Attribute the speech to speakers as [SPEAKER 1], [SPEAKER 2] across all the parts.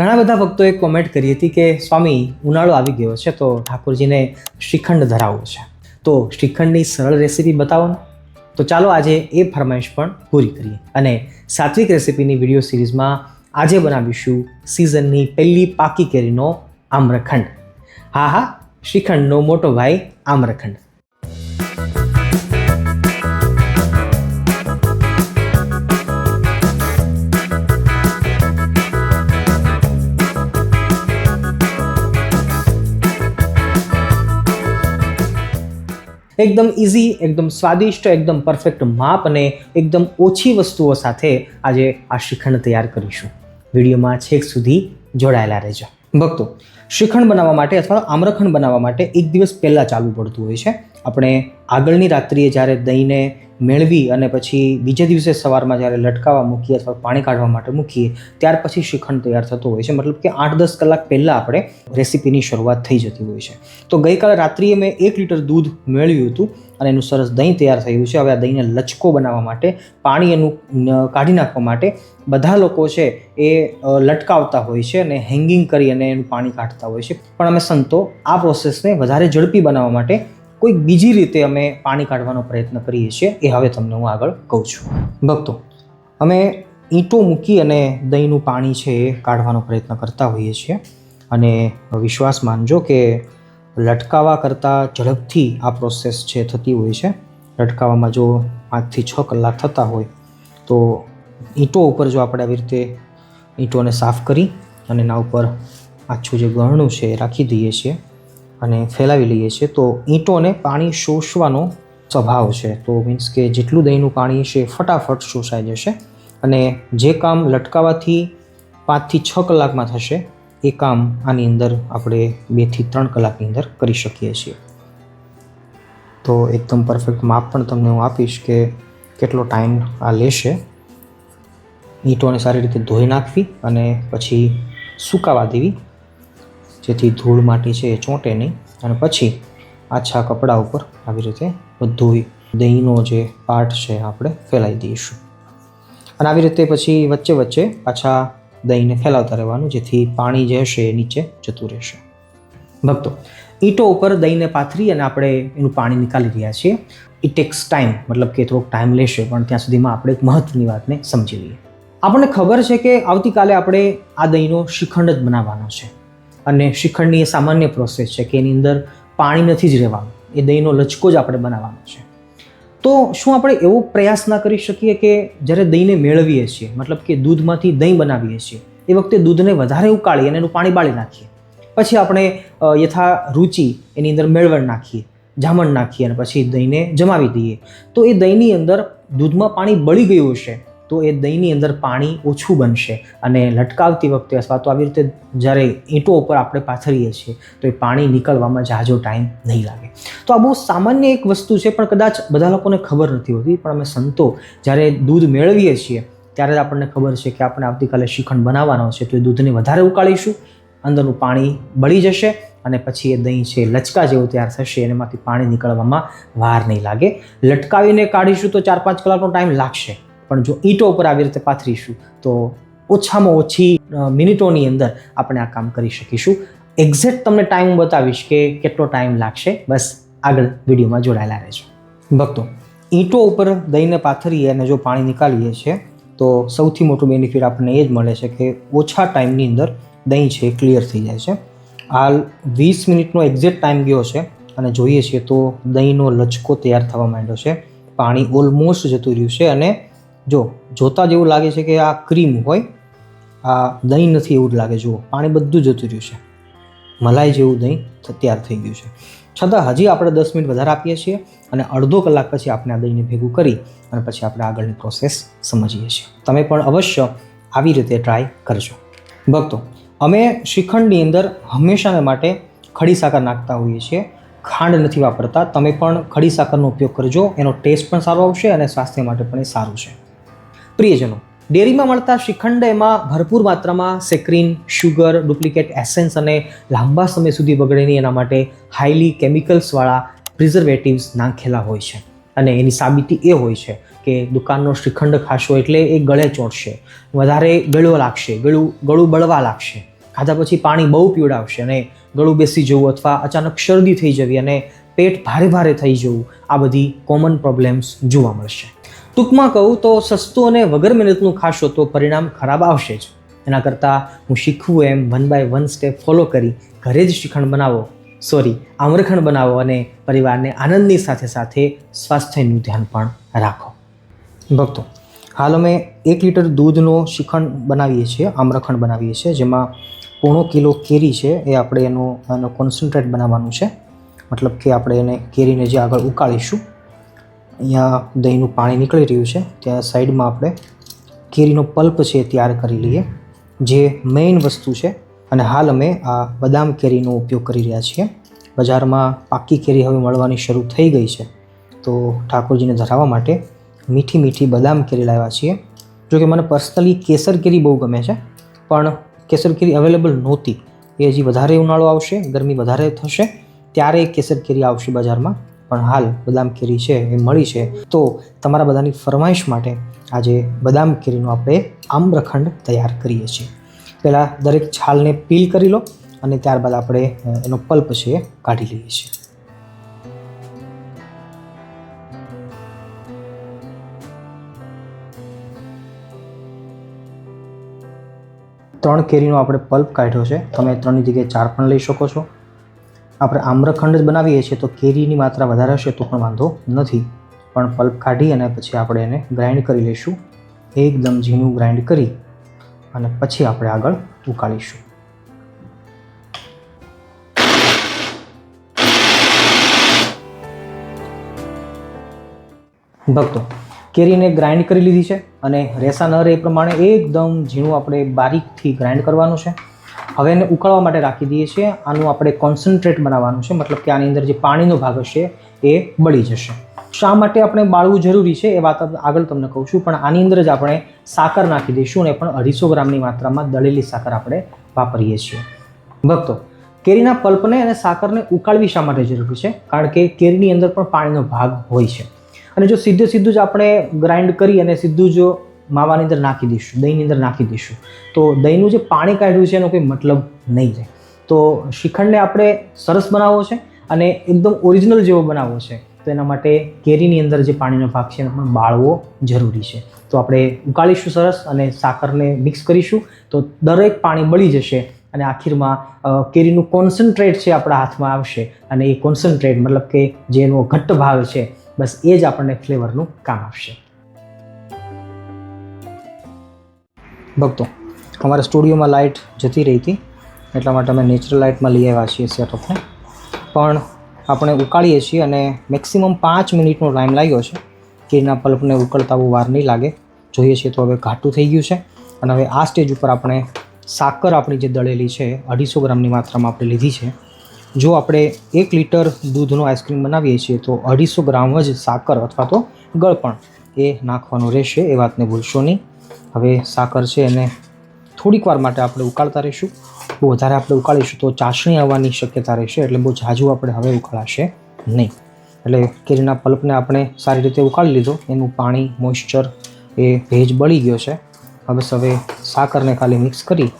[SPEAKER 1] ઘણા બધા ભક્તોએ કોમેન્ટ કરી હતી કે, સ્વામી, ઉનાળો આવી ગયો છે, તો ઠાકોરજીને શ્રીખંડ ધરાવવો છે. તો શ્રીખંડની સરળ રેસીપી બતાવો ને તો ચાલો આજે એ ફરમાઈશ પણ પૂરી કરીએ અને સાત્વિક રેસીપીની વીડિયો સિરીઝમાં આજે બનાવીશું સિઝનની પહેલી પાકી કેરીનો આમ્રખંડ. હા હા, શ્રીખંડનો મોટો ભાઈ આમ્રખંડ. એકદમ ઇઝી એકદમ સ્વાદિષ્ટ, એકદમ પરફેક્ટ માપ અને એકદમ ઓછી વસ્તુઓ સાથે આજે આ શ્રીખંડ તૈયાર કરીશું. વિડીયોમાં છેક સુધી જોડાયેલા રહેજો. ભક્તો, શ્રીખંડ બનાવવા માટે અથવા આમ્રખંડ બનાવવા માટે એક દિવસ પહેલાં ચાલવું પડતું હોય છે. આપણે આગળની રાત્રિએ જ્યારે દહીંને મેળવી અને પછી બીજે દિવસે સવારમાં જ્યારે લટકાવવા મૂકીએ અથવા પાણી કાઢવા માટે મૂકીએ, ત્યાર પછી શ્રીખંડ તૈયાર થતો હોય છે. મતલબ કે આઠ દસ કલાક પહેલાં આપણે રેસીપીની શરૂઆત થઈ જતી હોય છે. તો ગઈકાલે રાત્રિએ મેં એક લીટર દૂધ મેળવ્યું હતું અને એનું સરસ દહીં તૈયાર થયું છે. હવે આ દહીંને લચકો બનાવવા માટે, પાણી એનું કાઢી નાખવા માટે બધા લોકો છે એ લટકાવતા હોય છે અને હેંગિંગ કરી અને એનું પાણી કાઢતા હોય છે. પણ અમે સંતો આ પ્રોસેસને વધારે ઝડપી બનાવવા માટે કોઈક બીજી રીતે અમે પાણી કાઢવાનો પ્રયત્ન કરીએ છીએ એ હવે તમને હું આગળ કહું છું. ભક્તો, અમે ઈંટો મૂકી અને દહીંનું પાણી છે એ કાઢવાનો પ્રયત્ન કરતા હોઈએ છીએ અને વિશ્વાસ માનજો કે લટકાવા કરતાં ઝડપથી આ પ્રોસેસ છે થતી હોય છે. લટકાવામાં જો પાંચથી છ કલાક થતા હોય તો ઈંટો ઉપર જો આપણે આવી રીતે ઈંટોને સાફ કરી અને એના ઉપર આછું જે ગરણું છે એ રાખી દઈએ છીએ. અને ફેલાવી લઈએ છીએ, તો ઈંટોને પાણી શોષવાનો સ્વભાવ છે. તો મીન્સ કે જેટલું દહીંનું પાણી છે ફટાફટ શોષાઈ જશે અને જે કામ લટકાવવાથી પાંચથી છ કલાકમાં થશે, એ કામ આની અંદર આપણે બેથી ત્રણ કલાકની અંદર કરી શકીએ છીએ. તો એકદમ પરફેક્ટ માપ પણ તમને હું આપીશ કે કેટલો ટાઈમ આ લેશે. ઈંટોને સારી રીતે ધોઈ નાખવી અને પછી સુકાવા દેવી. જેથી ધૂળ માટી છે એ ચોંટે નહીં. અને પછી આછા કપડાં ઉપર આવી રીતે બધું દહીંનો જે પાર્ટ છે આપણે ફેલાવી દઈશું. અને આવી રીતે પછી વચ્ચે વચ્ચે પાછા દહીંને ફેલાવતા રહેવાનું, જેથી પાણી જે હશે એ નીચે જતું રહેશે. ભક્તો, ઈંટો ઉપર દહીંને પાથરી અને આપણે એનું પાણી નીકાળી રહ્યા છીએ. ઇટ ટેક્સ ટાઈમ, મતલબ કે થોડોક ટાઈમ લેશે, પણ ત્યાં સુધીમાં આપણે એક મહત્વની વાતને સમજી લઈએ. આપણને ખબર છે કે આવતીકાલે આપણે આ દહીંનો શ્રીખંડ જ બનાવવાનો છે. અને શ્રીખંડની એ સામાન્ય પ્રોસેસ છે કે એની અંદર પાણી નથી જ રહેવાનું. એ દહીંનો લચકો જ આપણે બનાવવાનો છે. તો શું આપણે એવો પ્રયાસ ના કરી શકીએ કે જ્યારે દહીંને મેળવીએ છીએ, મતલબ કે દૂધમાંથી દહીં બનાવીએ છીએ, એ વખતે દૂધને વધારે ઉકાળી અને એનું પાણી બાળી નાખીએ. પછી આપણે યથા રુચિ એની અંદર મેળવણ નાખીએ, જામણ નાખીએ અને પછી દહીંને જમાવી દઈએ. તો એ દહીંની અંદર દૂધમાં પાણી બળી ગયું હશે તો એ દહીંની અંદર પાણી ઓછું બનશે અને લટકાવતી વખતે અથવા તો આવી રીતે જ્યારે ઈંટો ઉપર આપણે પાથરીએ છીએ, તો એ પાણી નીકળવામાં જાજો ટાઈમ નહીં લાગે. તો આ બહુ સામાન્ય એક વસ્તુ છે, પણ કદાચ બધા લોકોને ખબર નથી હોતી, પણ અમે સંતો જ્યારે દૂધ મેળવીએ છીએ, ત્યારે જ આપણને ખબર છે કે આપણે આવતીકાલે શ્રીખંડ બનાવવાનો છે, તો એ દૂધને વધારે ઉકાળીશું, અંદરનું પાણી બળી જશે અને પછી એ દહીં છે લચકા જેવું તૈયાર થશે એમાંથી પાણી નીકળવામાં વાર નહીં લાગે. લટકાવીને કાઢીશું તો ચાર પાંચ કલાકનો ટાઈમ લાગશે. પણ જો ઈંટો ઉપર આવી રીતે પાથરીશું, તો ઓછામાં ઓછી મિનિટોની અંદર આપણે આ કામ કરી શકીશું. એક્ઝેક્ટ તમને ટાઈમ બતાવીશ કે કેટલો ટાઈમ લાગશે. બસ, આગળ વિડીયોમાં જોડાયેલા રહેજો. ભક્તો, ઈંટો ઉપર દહીંને પાથરીએ અને જો પાણી નીકાળીએ છીએ, તો સૌથી મોટું બેનિફિટ આપણને એ જ મળે છે કે ઓછા ટાઈમની અંદર દહીં છે એ ક્લિયર થઈ જાય છે. હાલ વીસ મિનિટનો એક્ઝેક્ટ ટાઈમ ગયો છે અને જોઈએ છીએ તો દહીંનો લચકો તૈયાર થવા માંડ્યો છે. પાણી ઓલમોસ્ટ જતું રહ્યું છે અને જો જોતાં જેવું લાગે છે કે આ ક્રીમ હોય, આ દહીં નથી એવું જ લાગે. જુઓ, પાણી બધું જતું રહ્યું છે. મલાઈ જેવું દહીં તૈયાર થઈ ગયું છે. છતાં હજી આપણે દસ મિનિટ વધારે આપીએ છીએ અને અડધો કલાક પછી આપણે આ દહીંને ભેગું કરી અને પછી આપણે આગળની પ્રોસેસ સમજીએ છીએ. તમે પણ અવશ્ય આવી રીતે ટ્રાય કરજો. ભક્તો, અમે શ્રીખંડની અંદર હંમેશાને માટે ખડી સાકર નાખતા હોઈએ છીએ. ખાંડ નથી વાપરતા. તમે પણ ખડી સાકરનો ઉપયોગ કરજો. એનો ટેસ્ટ પણ સારો આવશે અને સ્વાસ્થ્ય માટે પણ એ સારું છે. પ્રિયજનો, ડેરીમાં મળતા શ્રીખંડ એમાં ભરપૂર માત્રામાં સેક્રીન, શુગર, ડુપ્લિકેટ એસેન્સ અને લાંબા સમય સુધી બગડે એના માટે હાઈલી કેમિકલ્સવાળા પ્રિઝર્વેટિવ્સ નાખેલા હોય છે. અને એની સાબિતી એ હોય છે કે દુકાનનો શ્રીખંડ ખાશો એટલે એ ગળે ચોંટશે, વધારે ગળ્યો લાગશે, ગળું ગળું બળવા લાગશે. ખાધા પછી પાણી બહુ પીવડાવશે અને ગળું બેસી જવું અથવા અચાનક શરદી થઈ જવી અને પેટ ભારે ભારે થઈ જવું, આ બધી કોમન પ્રોબ્લેમ્સ જોવા મળશે. ટૂંકમાં કહું તો સસ્તું અને વગર મહેનતનું ખાશો તો પરિણામ ખરાબ આવશે જ. એના કરતાં હું શીખવું એમ one by one step follow કરી ઘરે જ શ્રીખંડ બનાવો, સોરી, આમ્રખંડ બનાવો અને પરિવારને આનંદની સાથે સાથે સ્વાસ્થ્યનું ધ્યાન પણ રાખો. ભક્તો, હાલ અમે એક લીટર દૂધનો શ્રીખંડ બનાવીએ છીએ, આમ્રખંડ બનાવીએ છીએ, જેમાં પોણો કિલો કેરી છે, એ આપણે એનો એનો કોન્સન્ટ્રેટ બનાવવાનું છે. મતલબ કે આપણે એને કેરીને જે આગળ ઉકાળીશું અહીંયા દહીંનું પાણી નીકળી રહ્યું છે. ત્યાં સાઈડમાં આપણે કેરીનો પલ્પ છે એ તૈયાર કરી લઈએ, જે મેઇન વસ્તુ છે. અને હાલ અમે આ બદામ કેરીનો ઉપયોગ કરી રહ્યા છીએ. બજારમાં પાકી કેરી હવે મળવાની શરૂ થઈ ગઈ છે. તો ઠાકોરજીને ધરાવવા માટે મીઠી મીઠી બદામ કેરી લાવ્યા છીએ. જો કે મને પર્સનલી કેસર કેરી બહુ ગમે છે, પણ કેસર કેરી અવેલેબલ નહોતી. એ હજી વધારે ઉનાળો આવશે, ગરમી વધારે થશે, ત્યારે કેસર કેરી આવશે બજારમાં. પણ હાલ બદામ કેરી છે, એ મળી છે. તો તમારા બધાની ફરમાઈશ માટે આજે બદામ કેરીનો આપણે આમ્રખંડ તૈયાર કરીએ છીએ. પહેલાં દરેક છાલને પીલ કરી લો અને ત્યારબાદ આપણે એનો પલ્પ છે એ કાઢી લઈએ છીએ. ત્રણ કેરીનો આપણે પલ્પ કાઢ્યો છે. તમે ત્રણની જગ્યાએ ચાર પણ લઈ શકો છો. આપણે આમ્રખંડ જ બનાવીએ છીએ, તો કેરીની માત્રા વધારે હશે તો પણ વાંધો નથી. પણ પલ્પ કાઢી અને પછી આપણે એને ગ્રાઇન્ડ કરી લઈશું. એકદમ ઝીણું ગ્રાઇન્ડ કરી અને પછી આપણે આગળ ઉકાળીશું. ભક્તો, કેરીને ગ્રાઇન્ડ કરી લીધી છે અને રેસા ન રહે એ પ્રમાણે એકદમ ઝીણું આપણે બારીકથી ગ્રાઇન્ડ કરવાનું છે. હવે એને ઉકાળવા માટે રાખી દઈએ છીએ. આનું આપણે કોન્સન્ટ્રેટ બનાવવાનું છે. મતલબ કે આની અંદર જે પાણીનો ભાગ હશે એ બળી જશે. શા માટે આપણે બાળવું જરૂરી છે એ વાત આગળ તમને કહું છું. પણ આની અંદર જ આપણે સાકર નાખી દઈશું અને પણ અઢીસો ગ્રામની માત્રામાં દળેલી સાકર આપણે વાપરીએ છીએ. ભક્તો, કેરીના પલ્પને અને સાકરને ઉકાળવી શા માટે જરૂરી છે? કારણ કે કેરીની અંદર પણ પાણીનો ભાગ હોય છે. અને જો સીધે સીધું જ આપણે ગ્રાઇન્ડ કરી અને સીધું જો માવાની અંદર નાખી દઈશું, દહીંની અંદર નાખી દઈશું. તો દહીંનું જે પાણી કાઢ્યું છે એનો કોઈ મતલબ નહીં રહે તો શ્રીખંડને આપણે સરસ બનાવવો છે અને એકદમ ઓરિજિનલ જેવો બનાવવો છે. તો એના માટે કેરીની અંદર જે પાણીનો ભાગ છે એનો પણ બાળવો જરૂરી છે. તો આપણે ઉકાળીશું સરસ અને સાકરને મિક્સ કરીશું. તો દરેક પાણી બળી જશે અને આખીરમાં કેરીનું કોન્સન્ટ્રેટ છે આપણા હાથમાં આવશે. અને એ કોન્સન્ટ્રેટ મતલબ કે જેનો ઘટ્ટ ભાગ છે, બસ એ જ આપણને ફ્લેવરનું કામ આપશે ભક્તો, અમારા સ્ટુડિયોમાં લાઇટ જતી રહી હતી, એટલા માટે અમે નેચરલ લાઇટમાં લઈ આવ્યા છીએ સેટઅપને પણ આપણે ઉકાળીએ છીએ અને મેક્સિમમ પાંચ મિનિટનો ટાઈમ લાગ્યો છે કેરીના પલ્પને ઉકળતા બહુ વાર નહીં લાગે. જોઈએ છીએ તો હવે ઘાટું થઈ ગયું છે અને હવે આ સ્ટેજ ઉપર આપણે સાકર આપણી જે દળેલી છે, અઢીસો ગ્રામની માત્રામાં આપણે લીધી છે. જો આપણે એક લીટર દૂધનો આઈસ્ક્રીમ બનાવીએ છીએ, તો અઢીસો ગ્રામ જ સાકર અથવા તો ગળપણ એ નાખવાનું રહેશે, એ વાતને ભૂલશો નહીં. હવે સાકર છે એને થોડીક વાર માટે આપણે ઉકાળતા રહીશું. બહુ વધારે આપણે ઉકાળીશું તો ચાસણી આવવાની શક્યતા રહેશે, એટલે બહુ ઝાઝું આપણે હવે ઉકાળાશે નહીં. એટલે કેરીના પલ્પને આપણે સારી રીતે ઉકાળી લીધો, એનું પાણી મોઇશ્ચર એ ભેજ બળી ગયો છે. હવે હવે સાકરને ખાલી મિક્સ કરી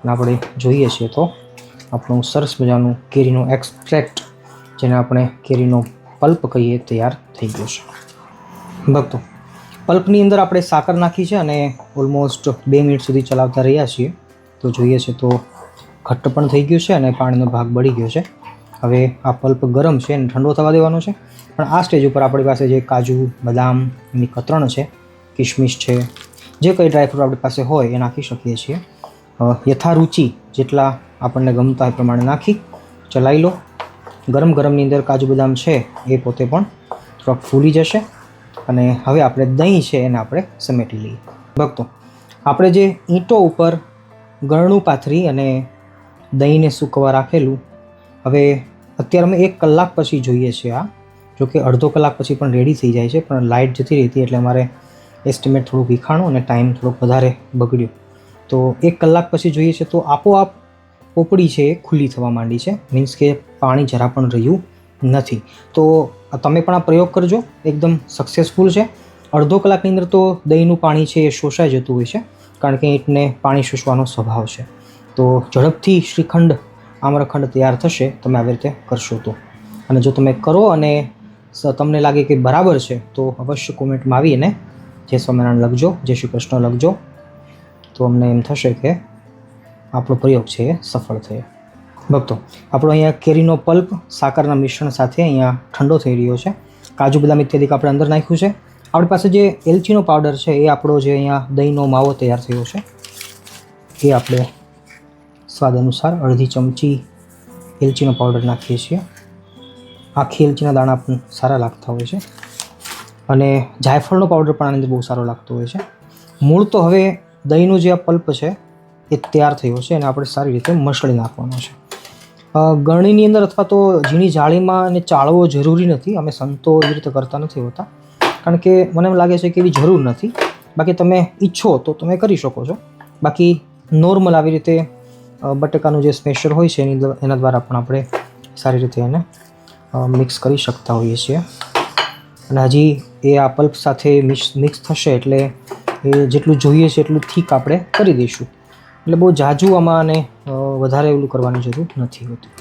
[SPEAKER 1] અને આપણે જોઈએ છીએ તો આપણું સરસ મજાનું કેરીનું એક્સટ્રેક્ટ જેને આપણે કેરીનો પલ્પ કહીએ, તૈયાર થઈ ગયો છે. ભક્તો પલ્પની અંદર આપણે સાકર નાખી છે અને ઓલમોસ્ટ બે મિનિટ સુધી ચલાવતા રહ્યા છીએ. તો જોઈએ છે તો ઘટ્ટ પણ થઈ ગયું છે અને પાણીનો ભાગ બળી ગયો છે. હવે આ પલ્પ ગરમ છે અને ઠંડો થવા દેવાનો છે. પણ આ સ્ટેજ ઉપર આપણી પાસે જે કાજુ બદામની કતરણ છે કિશમિશ છે, જે કંઈ ડ્રાયફ્રૂટ આપણી પાસે હોય એ નાખી શકીએ છીએ. યથારુચિ જેટલા આપણને ગમતા એ પ્રમાણે નાખી, ચલાવી લો. ગરમ ગરમની અંદર કાજુ બદામ છે એ પોતે પણ થોડાક ફૂલી જશે. અને હવે આપણે દહીં છે એને આપણે સમેટી લઈએ. ભક્તો, આપણે જે ઈંટો ઉપર ગળણું પાથરી અને દહીંને સૂકવા રાખેલું, હવે અત્યારે અમે એક કલાક પછી જોઈએ છીએ આ જો કે અડધો કલાક પછી પણ રેડી થઈ જાય છે, પણ લાઇટ જતી રહી હતી એટલે અમારે એસ્ટિમેટ થોડુંક વિખાણું અને ટાઈમ થોડોક વધારે બગડ્યો. તો એક કલાક પછી જોઈએ છે તો આપોઆપ પોપડી છે એ ખુલ્લી થવા માંડી છે મીન્સ કે પાણી જરા પણ રહ્યું નથી. તો તમે પણ આ પ્રયોગ કરજો. એકદમ સક્સેસફુલ છે. અડધો કલાકની અંદર તો દહીંનું પાણી છે એ શોષાઈ જતું હોય છે, કારણ કે ઈંટને પાણી શોષવાનો સ્વભાવ છે. તો ઝડપથી શ્રીખંડ, આમ્રખંડ તૈયાર થશે, તમે આવી રીતે કરશો તો. અને જો તમે કરો અને તમને લાગે કે બરાબર છે, તો અવશ્ય કોમેન્ટમાં આવીને જય સ્વામિનારાયણ લખજો, જય શ્રી કૃષ્ણ લખજો. તો અમને એમ થશે કે આપણો પ્રયોગ છે એ સફળ થયો. ભક્તો, આપણો અહીંયા કેરીનો પલ્પ સાકરના મિશ્રણ સાથે અહીંયા ઠંડો થઈ રહ્યો છે. કાજુ બદામ ઇત્યાદિ આપણે અંદર નાખ્યું છે. આપણી પાસે જે એલચીનો પાવડર છે એ આપણો જે અહીંયા દહીંનો માવો તૈયાર થયો છે. એ આપણે સ્વાદ અનુસાર અડધી ચમચી એલચીનો પાવડર નાખીએ છીએ. આખી એલચીના દાણા પણ સારા લાગતા હોય છે. અને જાયફળનો પાવડર પણ આની અંદર બહુ સારો લાગતો હોય છે. મૂળ તો હવે દહીંનો જે આ પલ્પ છે એ તૈયાર થયો છે અને આપણે સારી રીતે મસળી નાખવાનો છે. ગરણીની અંદર અથવા તો ઝીણી જાળીમાં એને ચાળવો જરૂરી નથી. અમે સંતો એવી રીતે કરતા નથી હોતા. કારણ કે મને એમ લાગે છે કે એવી જરૂર નથી. બાકી તમે ઈચ્છો તો તમે કરી શકો છો. બાકી નોર્મલ આવી રીતે બટેકાનું જે સ્પેશિયલ હોય છે એની એના દ્વારા પણ આપણે સારી રીતે એને મિક્સ કરી શકતા હોઈએ છીએ. અને હજી એ આ પલ્પ સાથે મિક્સ મિક્સ થશે એટલે એ જેટલું જોઈએ છે એટલું થીક આપણે કરી દઈશું. એટલે બહુ જાજુ આમાં અને વધારે એવું કરવાની જરૂર નથી હોતી.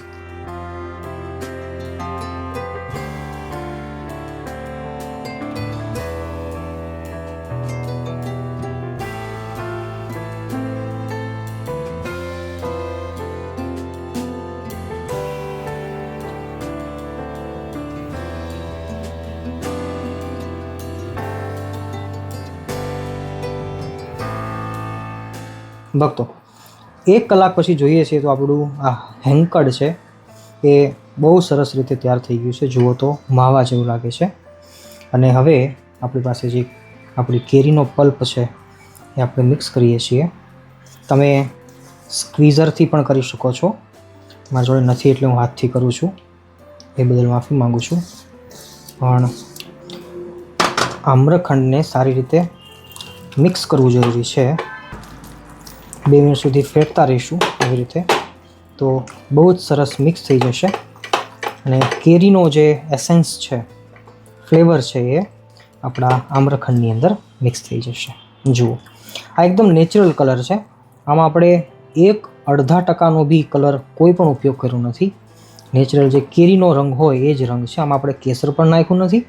[SPEAKER 1] ભક્તો એક કલાક પછી જોઈએ છીએ તો આપણું આ હેંકડ છે, એ બહુ સરસ રીતે તૈયાર થઈ ગયું છે. જુઓ તો માવા જેવું લાગે છે. અને હવે આપણી પાસે જે આપણી કેરીનો પલ્પ છે, એ આપણે મિક્સ કરીએ છીએ. તમે સ્ક્વીઝરથી પણ કરી શકો છો. મારા જોડે નથી એટલે હું હાથથી કરું છું. એ બદલ માફી માગું છું. પણ આમ્રખંડને સારી રીતે મિક્સ કરવું જરૂરી છે. બે મિનિટ સુધી ફેરતા રહીશું આવી રીતે. તો બહુ જ સરસ મિક્સ થઈ જશે. અને કેરીનો જે એસેન્સ છે, ફ્લેવર છે એ આપણા આમ્રખંડની અંદર મિક્સ થઈ જશે. જુઓ, આ એકદમ નેચરલ કલર છે. આમાં આપણે એક અડધા ટકાનો બી કલર કોઈ પણ ઉપયોગ કર્યો નથી. નેચરલ જે કેરીનો રંગ હોય એ જ રંગ છે. આમાં આપણે કેસર પણ નાખ્યું નથી.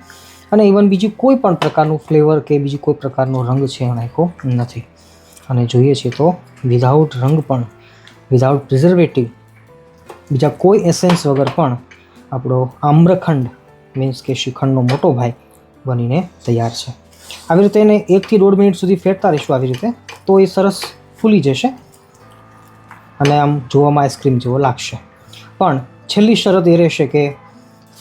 [SPEAKER 1] અને ઇવન બીજું કોઈ પણ પ્રકારનું ફ્લેવર કે બીજું કોઈ પ્રકારનો રંગ છે નાખ્યો નથી. અને જોઈએ છીએ તો વિધાઉટ રંગ પણ વિધાઉટ પ્રિઝર્વેટિવ બીજા કોઈ એસેન્સ વગર પણ આપણો આમ્રખંડ મીન્સ કે શ્રીખંડનો મોટો ભાઈ બનીને તૈયાર છે. આવી રીતે એને એકથી દોઢ મિનિટ સુધી ફેરતા રહીશું આવી રીતે, તો એ સરસ ફૂલી જશે અને આમ જોવામાં આઈસ્ક્રીમ જેવો લાગશે. પણ છેલ્લી શરત એ રહેશે કે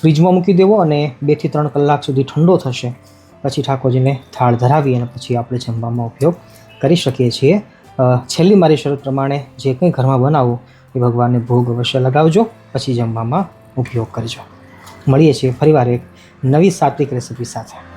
[SPEAKER 1] ફ્રીજમાં મૂકી દેવો અને બેથી ત્રણ કલાક સુધી ઠંડો થશે. પછી ઠાકોરજીને થાળ ધરાવી અને પછી આપણે જમવામાં ઉપયોગ કરી શકીએ છીએ. છેલ્લી મારી શરત પ્રમાણે જે કંઈ ઘરમાં બનાવો, એ ભગવાનને ભોગ અવશ્ય લગાવજો, પછી જમવામાં ઉપયોગ કરજો. મળીએ છીએ ફરીવાર એક નવી સાત્વિક રેસિપી સાથે.